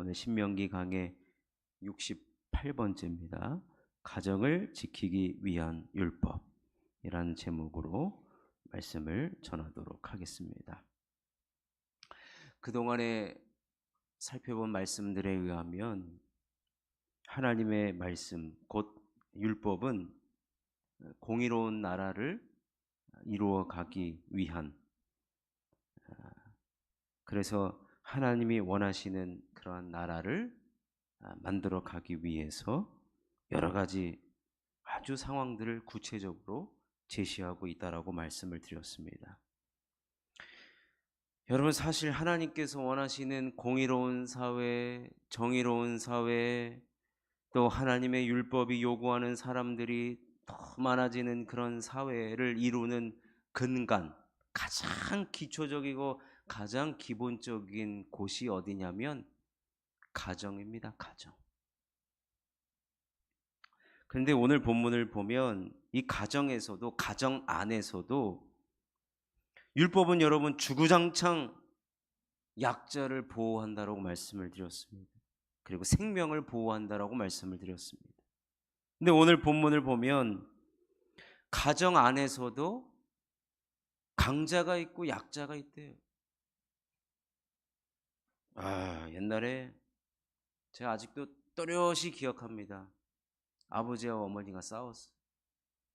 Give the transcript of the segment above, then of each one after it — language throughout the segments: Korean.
오늘 신명기 강의 68번째입니다. 가정을 지키기 위한 율법이라는 제목으로 말씀을 전하도록 하겠습니다. 그동안에 살펴본 말씀들에 의하면 하나님의 말씀, 곧 율법은 공의로운 나라를 이루어 가기 위한 아, 그래서 하나님이 원하시는 그러한 나라를 아, 만들어 가기 위해서 여러 가지 아주 상황들을 구체적으로 제시하고 있다라고 말씀을 드렸습니다. 여러분 사실 하나님께서 원하시는 공의로운 사회, 정의로운 사회, 또 하나님의 율법이 요구하는 사람들이 더 많아지는 그런 사회를 이루는 근간, 가장 기초적이고 가장 기본적인 곳이 어디냐면 가정입니다. 가정. 그런데 오늘 본문을 보면 이 가정에서도 가정 안에서도 율법은 여러분 주구장창 약자를 보호한다라고 말씀을 드렸습니다. 그리고 생명을 보호한다라고 말씀을 드렸습니다. 근데 오늘 본문을 보면 가정 안에서도 강자가 있고 약자가 있대요. 아, 옛날에 제가 아직도 또렷이 기억합니다. 아버지와 어머니가 싸웠어.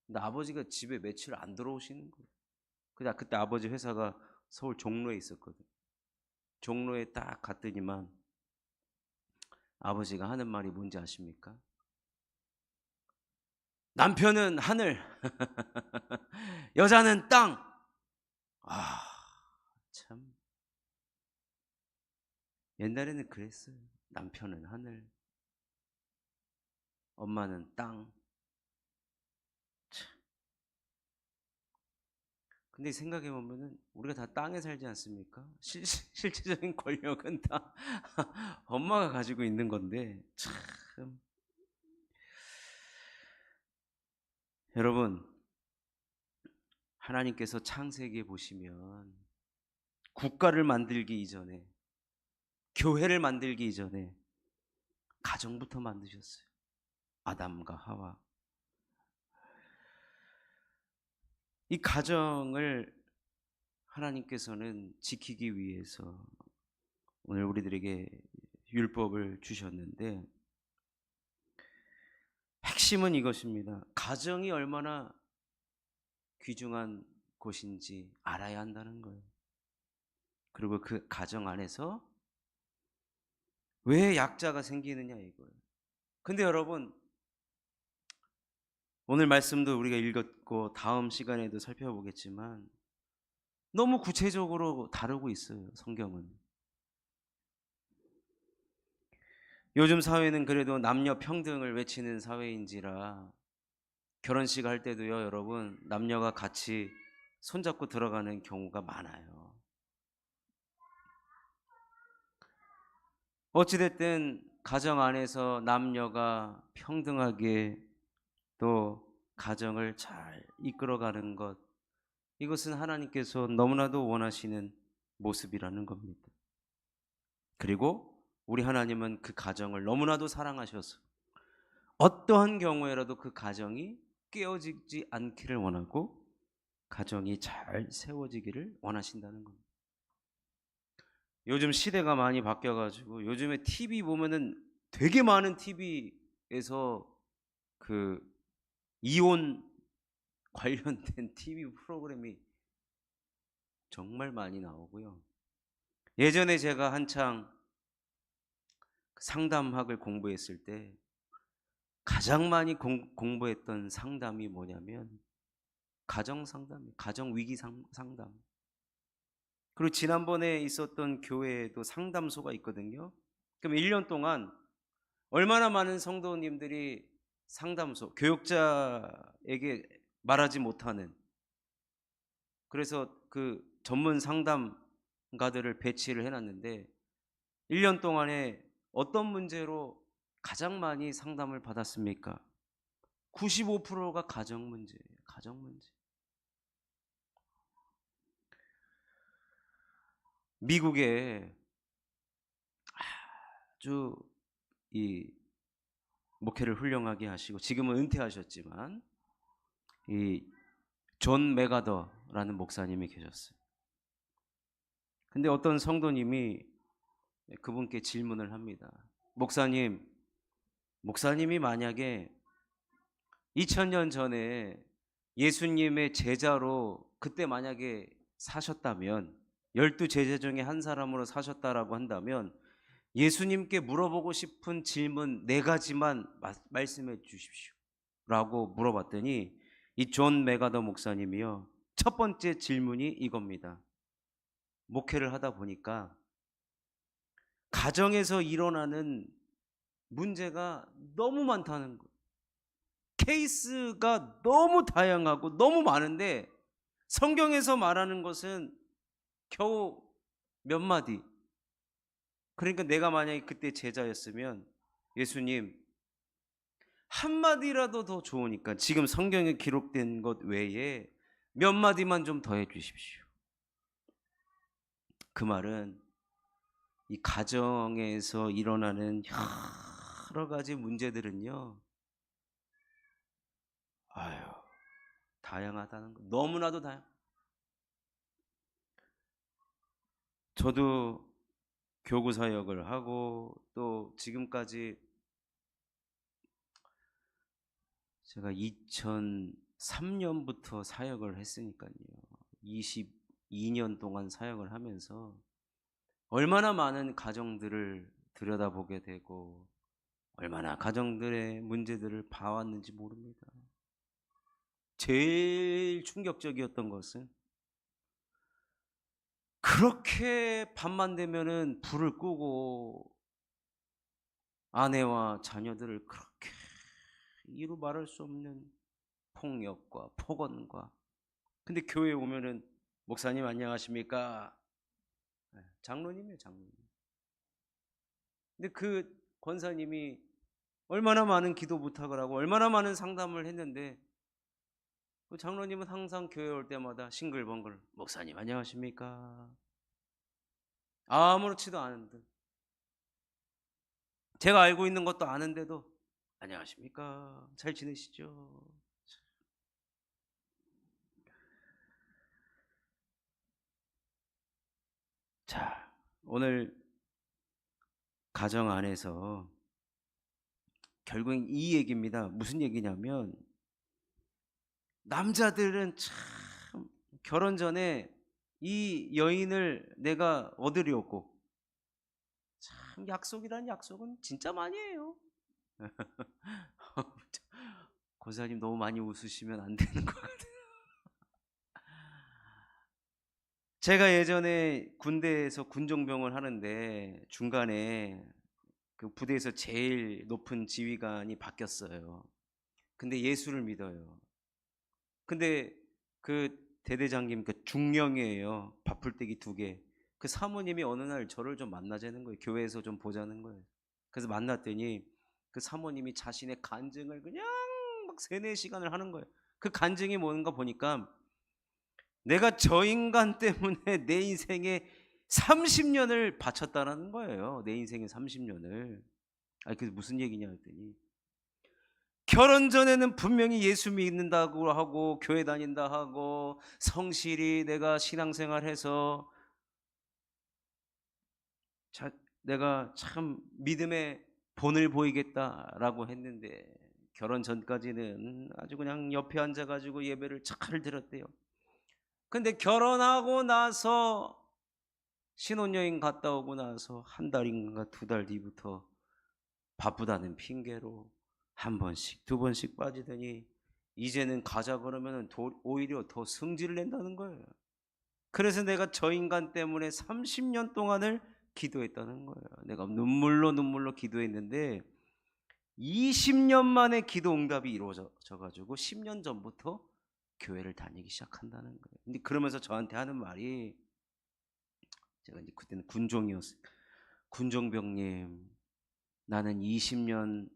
근데 아버지가 집에 며칠 안 들어오시는 거예요. 그다 그때 아버지 회사가 서울 종로에 있었거든. 종로에 딱 갔더니만 아버지가 하는 말이 뭔지 아십니까? 남편은 하늘, 여자는 땅. 아, 참. 옛날에는 그랬어요. 남편은 하늘, 엄마는 땅. 참. 근데 생각해 보면은 우리가 다 땅에 살지 않습니까? 실, 실제적인 권력은 다 엄마가 가지고 있는 건데 참. 여러분, 하나님께서 창세기에 보시면 국가를 만들기 이전에 교회를 만들기 이전에 가정부터 만드셨어요. 아담과 하와. 이 가정을 하나님께서는 지키기 위해서 오늘 우리들에게 율법을 주셨는데 핵심은 이것입니다. 가정이 얼마나 귀중한 곳인지 알아야 한다는 거예요. 그리고 그 가정 안에서 왜 약자가 생기느냐 이거예요. 근데 여러분 오늘 말씀도 우리가 읽었고 다음 시간에도 살펴보겠지만 너무 구체적으로 다루고 있어요. 성경은. 요즘 사회는 그래도 남녀 평등을 외치는 사회인지라 결혼식 할 때도요, 여러분, 남녀가 같이 손잡고 들어가는 경우가 많아요. 어찌됐든 가정 안에서 남녀가 평등하게 또 가정을 잘 이끌어가는 것, 이것은 하나님께서 너무나도 원하시는 모습이라는 겁니다. 그리고 우리 하나님은 그 가정을 너무나도 사랑하셔서 어떠한 경우에라도 그 가정이 깨어지지 않기를 원하고 가정이 잘 세워지기를 원하신다는 겁니다. 요즘 시대가 많이 바뀌어가지고 요즘에 TV 보면은 되게 많은 TV에서 그 이혼 관련된 TV 프로그램이 정말 많이 나오고요. 예전에 제가 한창 상담학을 공부했을 때 가장 많이 공, 공부했던 상담이 뭐냐면 가정 상담, 가정 위기 상, 상담. 그리고 지난번에 있었던 교회에도 상담소가 있거든요. 그럼 1년 동안 얼마나 많은 성도님들이 상담소, 교육자에게 말하지 못하는 그래서 그 전문 상담가들을 배치를 해놨는데 1년 동안에 어떤 문제로 가장 많이 상담을 받았습니까? 95%가 가정 문제예요. 가정 문제. 미국에 아주 이 목회를 훌륭하게 하시고 지금은 은퇴하셨지만 이 존 메가더라는 목사님이 계셨어요. 근데 어떤 성도님이 그분께 질문을 합니다. 목사님, 목사님이 만약에 2000년 전에 예수님의 제자로 그때 만약에 사셨다면 열두 제자 중에 한 사람으로 사셨다라고 한다면 예수님께 물어보고 싶은 질문 네 가지만 마- 말씀해 주십시오. 라고 물어봤더니 이 존 메가더 목사님이요. 첫 번째 질문이 이겁니다. 목회를 하다 보니까 가정에서 일어나는 문제가 너무 많다는 거. 케이스가 너무 다양하고 너무 많은데 성경에서 말하는 것은 겨우 몇 마디. 그러니까 내가 만약에 그때 제자였으면 예수님 한 마디라도 더 좋으니까 지금 성경에 기록된 것 외에 몇 마디만 좀 더 해 주십시오. 그 말은 이 가정에서 일어나는 여러 가지 문제들은요, 아유, 다양하다는 거. 너무나도 다양. 저도 교구 사역을 하고 또 지금까지 제가 2003년부터 사역을 했으니까요. 22년 동안 사역을 하면서 얼마나 많은 가정들을 들여다보게 되고 얼마나 가정들의 문제들을 봐왔는지 모릅니다. 제일 충격적이었던 것은 그렇게 밤만 되면은 불을 끄고 아내와 자녀들을 그렇게 이루 말할 수 없는 폭력과 폭언과 근데 교회에 오면은 목사님 안녕하십니까? 네, 장로님이에요, 장로님. 근데 그 권사님이 얼마나 많은 기도 부탁을 하고 얼마나 많은 상담을 했는데 그 장로님은 항상 교회 올 때마다 싱글벙글 목사님 안녕하십니까? 아무렇지도 않은 듯 제가 알고 있는 것도 아는데도 안녕하십니까? 잘 지내시죠? 자, 오늘 가정 안에서 결국 이 얘기입니다. 무슨 얘기냐면 남자들은 참 결혼 전에 이 여인을 내가 얻으려고 참 약속이란 약속은 진짜 많이 해요. 고사님 너무 많이 웃으시면 안 되는 것 같아요. 제가 예전에 군대에서 군종병을 하는데 중간에 그 부대에서 제일 높은 지휘관이 바뀌었어요. 근데 예수를 믿어요. 근데 그 대대장님 그 중령이에요. 밥풀떼기 두 개. 그 사모님이 어느 날 저를 좀 만나자는 거예요. 교회에서 좀 보자는 거예요. 그래서 만났더니 그 사모님이 자신의 간증을 그냥 막 세네 시간을 하는 거예요. 그 간증이 뭔가 보니까 내가 저 인간 때문에 내 인생에 30년을 바쳤다라는 거예요. 내 인생에 30년을. 아니 그게 무슨 얘기냐 했더니 결혼 전에는 분명히 예수 믿는다고 하고 교회 다닌다 하고 성실히 내가 신앙생활해서 자, 내가 참 믿음의 본을 보이겠다라고 했는데 결혼 전까지는 아주 그냥 옆에 앉아가지고 예배를 잘 들었대요. 근데 결혼하고 나서 신혼여행 갔다 오고 나서 한 달인가 두 달 뒤부터 바쁘다는 핑계로 한 번씩 두 번씩 빠지더니 이제는 가자 그러면은 도- 오히려 더 성질을 낸다는 거예요. 그래서 내가 저 인간 때문에 30년 동안을 기도했다는 거예요. 내가 눈물로 눈물로 기도했는데 20년 만에 기도 응답이 이루어져 가지고 10년 전부터 교회를 다니기 시작한다는 거예요. 근데 그러면서 저한테 하는 말이 제가 이제 그때는 군종이었어요. 군종병님, 나는 20년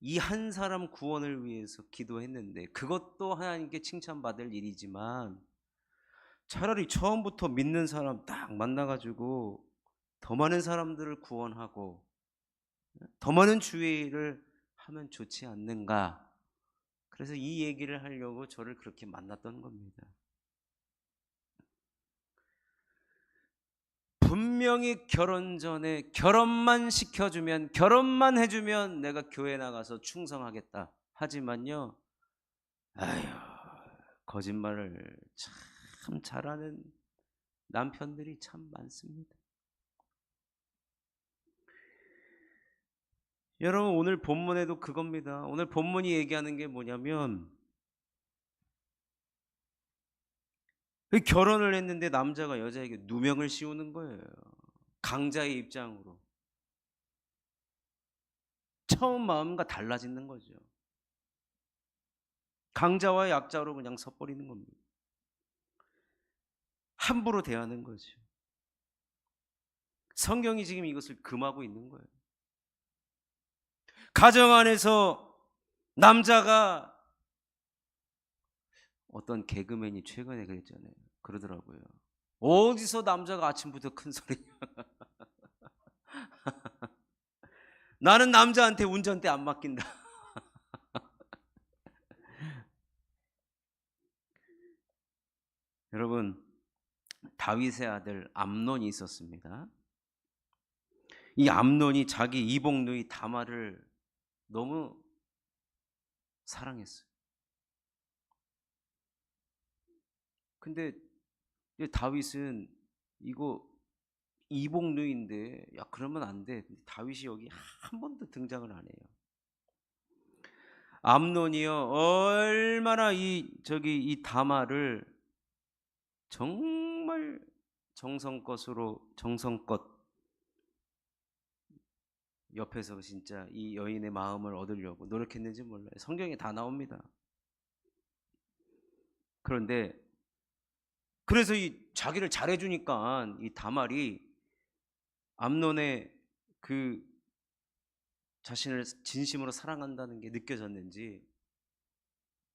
이 한 사람 구원을 위해서 기도했는데 그것도 하나님께 칭찬받을 일이지만 차라리 처음부터 믿는 사람 딱 만나가지고 더 많은 사람들을 구원하고 더 많은 주의를 하면 좋지 않는가? 그래서 이 얘기를 하려고 저를 그렇게 만났던 겁니다. 분명히 결혼 전에 결혼만 시켜주면 결혼만 해주면 내가 교회 나가서 충성하겠다. 하지만요, 아휴 거짓말을 참 잘하는 남편들이 참 많습니다. 여러분 오늘 본문에도 그겁니다. 오늘 본문이 얘기하는 게 뭐냐면 그 결혼을 했는데 남자가 여자에게 누명을 씌우는 거예요. 강자의 입장으로. 처음 마음과 달라지는 거죠. 강자와 약자로 그냥 섞버리는 겁니다. 함부로 대하는 거죠. 성경이 지금 이것을 금하고 있는 거예요. 가정 안에서 남자가 어떤 개그맨이 최근에 그랬잖아요. 그러더라고요. 어디서 남자가 아침부터 큰 소리냐. 나는 남자한테 운전대 안 맡긴다. 여러분, 다윗의 아들 암논이 있었습니다. 이 암논이 자기 이복 누이 다마를 너무 사랑했어요. 근데 이 다윗은 이거 이복 누이인데 야 그러면 안 돼. 다윗이 여기 한 번도 등장을 안 해요. 암논이요 얼마나 이 저기 이 다마를 정말 정성껏으로 정성껏 옆에서 진짜 이 여인의 마음을 얻으려고 노력했는지 몰라요. 성경에 다 나옵니다. 그런데 그래서 이 자기를 잘해주니까 이 다말이 암론의 그 자신을 진심으로 사랑한다는 게 느껴졌는지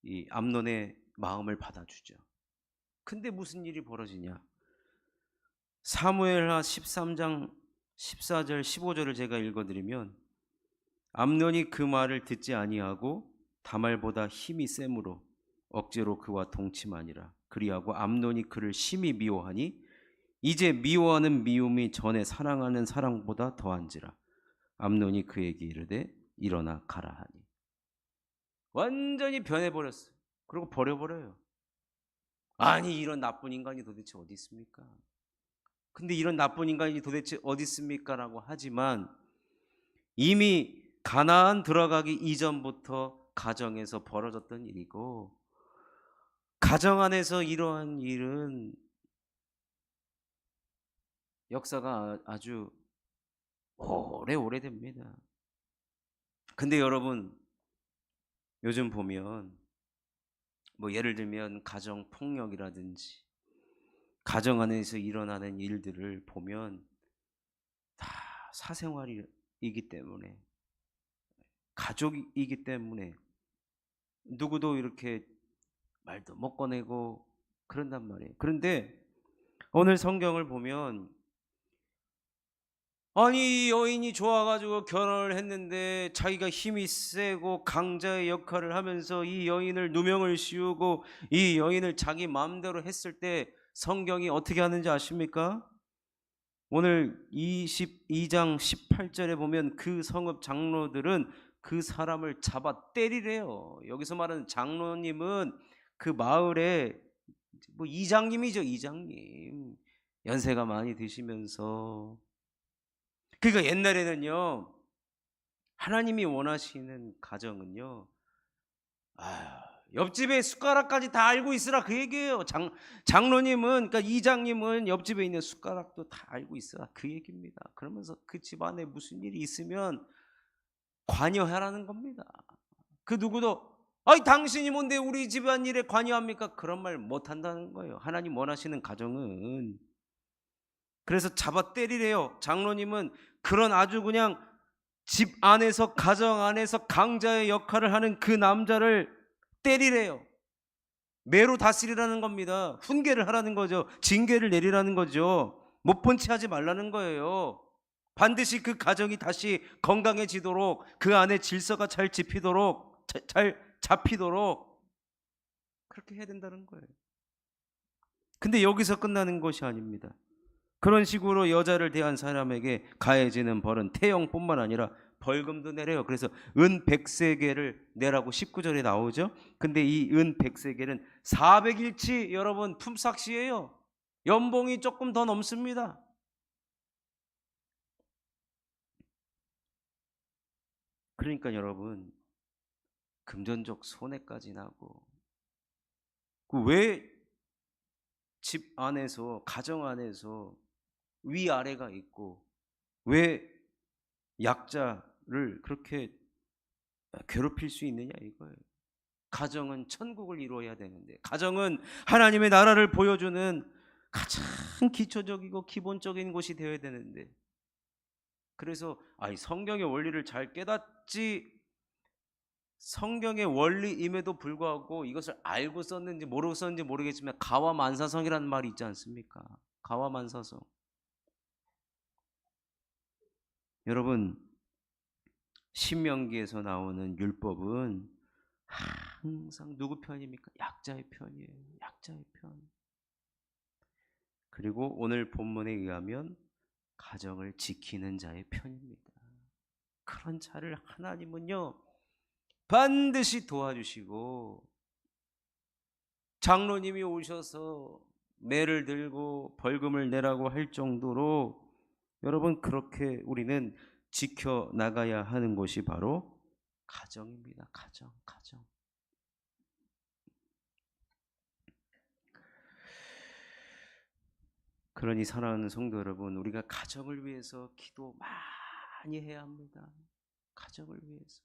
이 암론의 마음을 받아주죠. 근데 무슨 일이 벌어지냐? 사무엘하 13장 14절 15절을 제가 읽어드리면 암론이 그 말을 듣지 아니하고 다말보다 힘이 세므로 억지로 그와 동침하니라. 그리하고 암론이 그를 심히 미워하니 이제 미워하는 미움이 전에 사랑하는 사랑보다 더한지라. 암론이 그에게 이르되 일어나 가라 하니. 완전히 변해버렸어. 그리고 버려버려요. 아니 이런 나쁜 인간이 도대체 어디 있습니까? 근데 이런 나쁜 인간이 도대체 어디 있습니까라고 하지만 이미 가나안 들어가기 이전부터 가정에서 벌어졌던 일이고 가정 안에서 이러한 일은 역사가 아주 오래 오래됩니다. 근데 여러분 요즘 보면 뭐 예를 들면 가정 폭력이라든지 가정 안에서 일어나는 일들을 보면 다 사생활이기 때문에 가족이기 때문에 누구도 이렇게 말도 못 꺼내고 그런단 말이에요. 그런데 오늘 성경을 보면 아니 이 여인이 좋아가지고 결혼을 했는데 자기가 힘이 세고 강자의 역할을 하면서 이 여인을 누명을 씌우고 이 여인을 자기 마음대로 했을 때 성경이 어떻게 하는지 아십니까? 오늘 22장 18절에 보면 그 성읍 장로들은 그 사람을 잡아 때리래요. 여기서 말하는 장로님은 그 마을의 뭐 이장님이죠, 이장님. 연세가 많이 드시면서 그러니까 옛날에는요. 하나님이 원하시는 가정은요. 아, 옆집에 숟가락까지 다 알고 있으라 그 얘기예요. 장 장로님은 그러니까 이장님은 옆집에 있는 숟가락도 다 알고 있으라 그 얘기입니다. 그러면서 그 집안에 무슨 일이 있으면 관여하라는 겁니다. 그 누구도 아이 당신이 뭔데 우리 집안 일에 관여합니까? 그런 말 못 한다는 거예요. 하나님 원하시는 가정은 그래서 잡아 때리래요. 장로님은 그런 아주 그냥 집 안에서 가정 안에서 강자의 역할을 하는 그 남자를 때리래요. 매로 다스리라는 겁니다. 훈계를 하라는 거죠. 징계를 내리라는 거죠. 못 본 채 하지 말라는 거예요. 반드시 그 가정이 다시 건강해지도록 그 안에 질서가 잘 지피도록 자- 잘 잡히도록 그렇게 해야 된다는 거예요. 근데 여기서 끝나는 것이 아닙니다. 그런 식으로 여자를 대한 사람에게 가해지는 벌은 태형뿐만 아니라 벌금도 내려요. 그래서 은 100세계를 내라고 19절에 나오죠. 근데 이 은 100세계는 400일치 여러분 품삯이에요. 연봉이 조금 더 넘습니다. 그러니까 여러분 금전적 손해까지 나고 그 왜 집 안에서 가정 안에서 위 아래가 있고 왜 약자를 그렇게 괴롭힐 수 있느냐 이거예요. 가정은 천국을 이루어야 되는데 가정은 하나님의 나라를 보여주는 가장 기초적이고 기본적인 곳이 되어야 되는데 그래서 아이 성경의 원리를 잘 깨닫지 성경의 원리임에도 불구하고 이것을 알고 썼는지 모르고 썼는지 모르겠지만 가와만사성이라는 말이 있지 않습니까? 가와만사성. 여러분 신명기에서 나오는 율법은 항상 누구 편입니까? 약자의 편이에요. 약자의 편. 그리고 오늘 본문에 의하면 가정을 지키는 자의 편입니다. 그런 자를 하나님은요 반드시 도와주시고 장로님이 오셔서 매를 들고 벌금을 내라고 할 정도로 여러분 그렇게 우리는 지켜 나가야 하는 것이 바로 가정입니다. 가정, 가정. 그러니 사랑하는 성도 여러분, 우리가 가정을 위해서 기도 많이 해야 합니다. 가정을 위해서.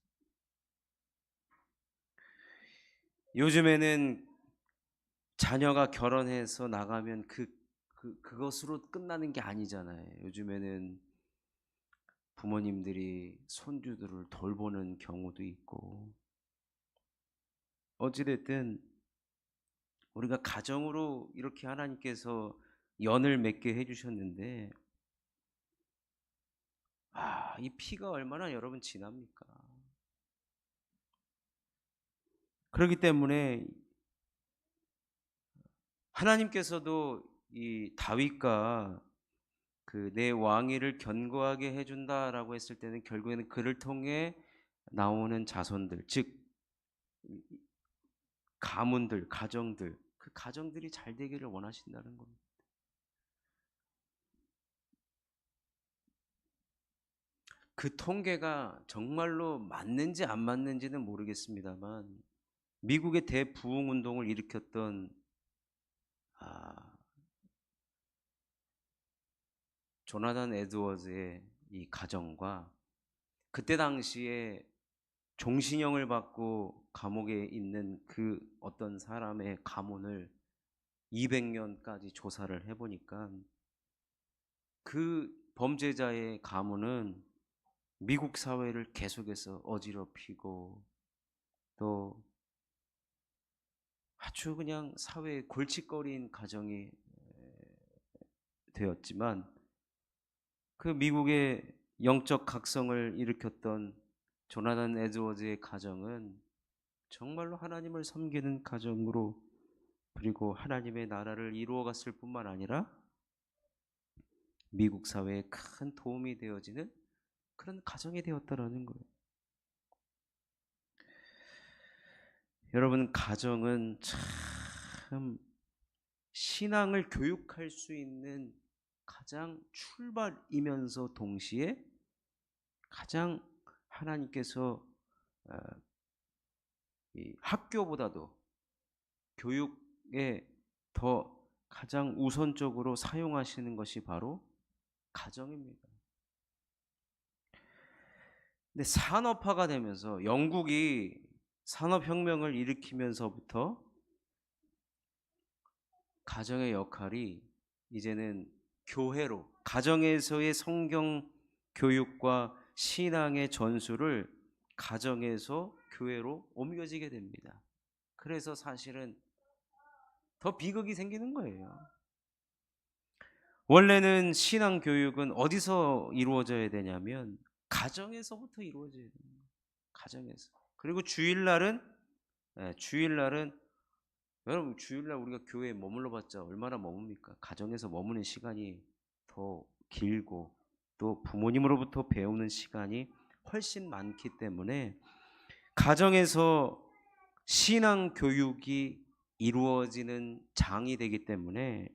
요즘에는 자녀가 결혼해서 나가면 그, 그 그것으로 끝나는 게 아니잖아요. 요즘에는 부모님들이 손주들을 돌보는 경우도 있고 어찌됐든 우리가 가정으로 이렇게 하나님께서 연을 맺게 해주셨는데 아, 이 피가 얼마나 여러분 진합니까? 그렇기 때문에 하나님께서도 이 다윗과 그 내 왕위를 견고하게 해준다라고 했을 때는 결국에는 그를 통해 나오는 자손들, 즉 가문들, 가정들, 그 가정들이 잘 되기를 원하신다는 겁니다. 그 통계가 정말로 맞는지 안 맞는지는 모르겠습니다만 미국의 대부흥 운동을 일으켰던 아, 조나단 에드워즈의 이 가정과 그때 당시에 종신형을 받고 감옥에 있는 그 어떤 사람의 가문을 200년까지 조사를 해보니까 그 범죄자의 가문은 미국 사회를 계속해서 어지럽히고 또 아주 그냥 사회의 골칫거리인 가정이 되었지만 그 미국의 영적 각성을 일으켰던 조나단 에드워즈의 가정은 정말로 하나님을 섬기는 가정으로 그리고 하나님의 나라를 이루어 갔을 뿐만 아니라 미국 사회에 큰 도움이 되어지는 그런 가정이 되었다라는 거예요. 여러분 가정은 참 신앙을 교육할 수 있는 가장 출발이면서 동시에 가장 하나님께서 어, 이 학교보다도 교육에 더 가장 우선적으로 사용하시는 것이 바로 가정입니다. 근데 산업화가 되면서 영국이 산업혁명을 일으키면서부터 가정의 역할이 이제는 교회로 가정에서의 성경 교육과 신앙의 전수를 가정에서 교회로 옮겨지게 됩니다. 그래서 사실은 더 비극이 생기는 거예요. 원래는 신앙 교육은 어디서 이루어져야 되냐면 가정에서부터 이루어져야 됩니다. 가정에서. 그리고 주일날은 예, 주일날은 여러분 주일날 우리가 교회에 머물러 봤자 얼마나 머뭅니까? 가정에서 머무는 시간이 더 길고 또 부모님으로부터 배우는 시간이 훨씬 많기 때문에 가정에서 신앙 교육이 이루어지는 장이 되기 때문에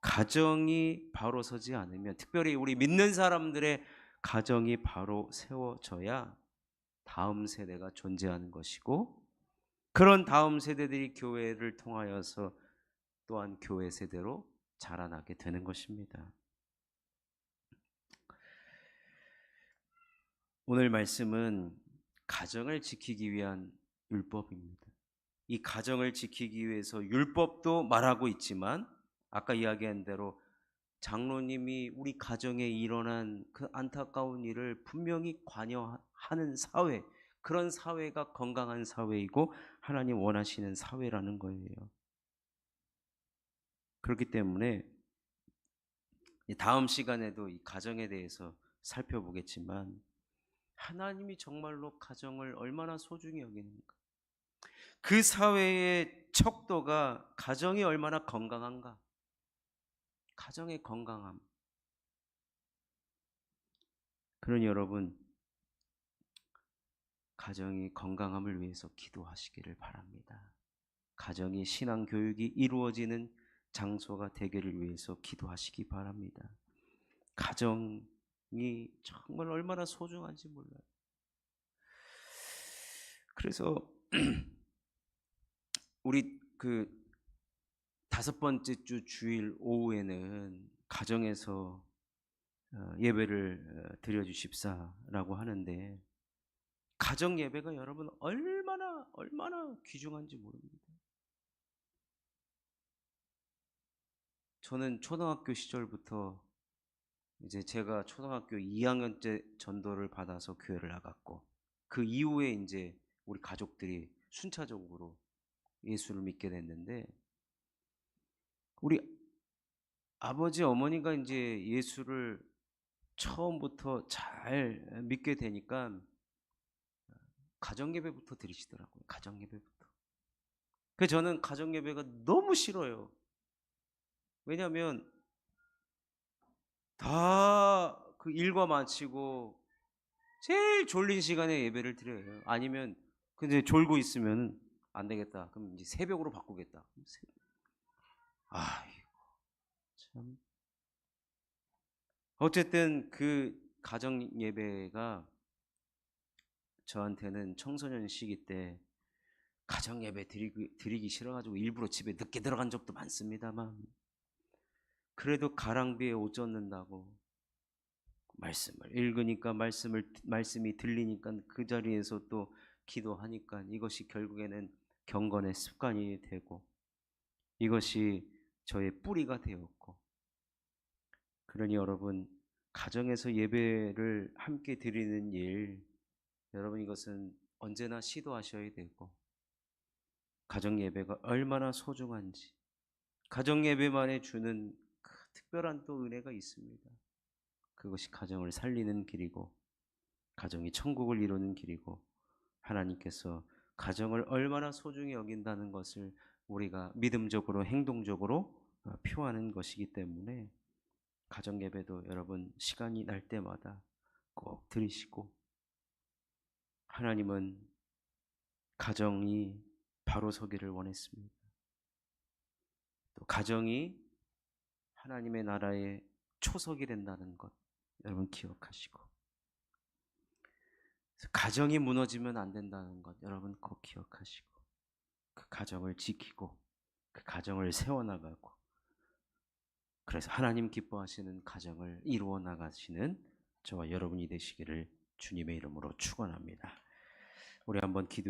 가정이 바로 서지 않으면 특별히 우리 믿는 사람들의 가정이 바로 세워져야 다음 세대가 존재하는 것이고 그런 다음 세대들이 교회를 통하여서 또한 교회 세대로 자라나게 되는 것입니다. 오늘 말씀은 가정을 지키기 위한 율법입니다. 이 가정을 지키기 위해서 율법도 말하고 있지만 아까 이야기한 대로 장로님이 우리 가정에 일어난 그 안타까운 일을 분명히 관여 하는 사회, 그런 사회가 건강한 사회이고 하나님 원하시는 사회라는 거예요. 그렇기 때문에 다음 시간에도 이 가정에 대해서 살펴보겠지만 하나님이 정말로 가정을 얼마나 소중히 여기는가. 그 사회의 척도가 가정이 얼마나 건강한가. 가정의 건강함. 그러니 여러분, 가정이 건강함을 위해서 기도하시기를 바랍니다. 가정이 신앙 교육이 이루어지는 장소가 되기를 위해서 기도하시기 바랍니다. 가정이 정말 얼마나 소중한지 몰라요. 그래서 우리 그 다섯 번째 주 주일 오후에는 가정에서 어, 예배를 어, 드려 주십사라고 하는데 가정 예배가 여러분 얼마나 얼마나 귀중한지 모릅니다. 저는 초등학교 시절부터 이제 제가 초등학교 2학년째 전도를 받아서 교회를 나갔고 그 이후에 이제 우리 가족들이 순차적으로 예수를 믿게 됐는데 우리 아버지 어머니가 이제 예수를 처음부터 잘 믿게 되니까 가정 예배부터 드리시더라고요. 가정 예배부터. 그 저는 가정 예배가 너무 싫어요. 왜냐하면 다 그 일과 마치고 제일 졸린 시간에 예배를 드려요. 아니면 근데 졸고 있으면 안 되겠다. 그럼 이제 새벽으로 바꾸겠다. 아이고 참. 어쨌든 그 가정 예배가 저한테는 청소년 시기 때 가정 예배 드리기, 드리기 싫어가지고 일부러 집에 늦게 들어간 적도 많습니다만 그래도 가랑비에 옷 젖는다고 말씀을 읽으니까 말씀을 말씀이 들리니까 그 자리에서 또 기도하니까 이것이 결국에는 경건의 습관이 되고 이것이 저의 뿌리가 되었고 그러니 여러분 가정에서 예배를 함께 드리는 일 여러분 이것은 언제나 시도하셔야 되고 가정 예배가 얼마나 소중한지 가정 예배만에 주는 그 특별한 또 은혜가 있습니다. 그것이 가정을 살리는 길이고 가정이 천국을 이루는 길이고 하나님께서 가정을 얼마나 소중히 여긴다는 것을 우리가 믿음적으로 행동적으로 어, 표하는 것이기 때문에 가정 예배도 여러분 시간이 날 때마다 꼭 들으시고 하나님은 가정이 바로 서기를 원했습니다. 또 가정이 하나님의 나라의 초석이 된다는 것 여러분 기억하시고 가정이 무너지면 안 된다는 것 여러분 꼭 기억하시고 그 가정을 지키고 그 가정을 세워나가고 그래서 하나님 기뻐하시는 가정을 이루어 나가시는 저와 여러분이 되시기를 주님의 이름으로 축원합니다. 우리 한번 기도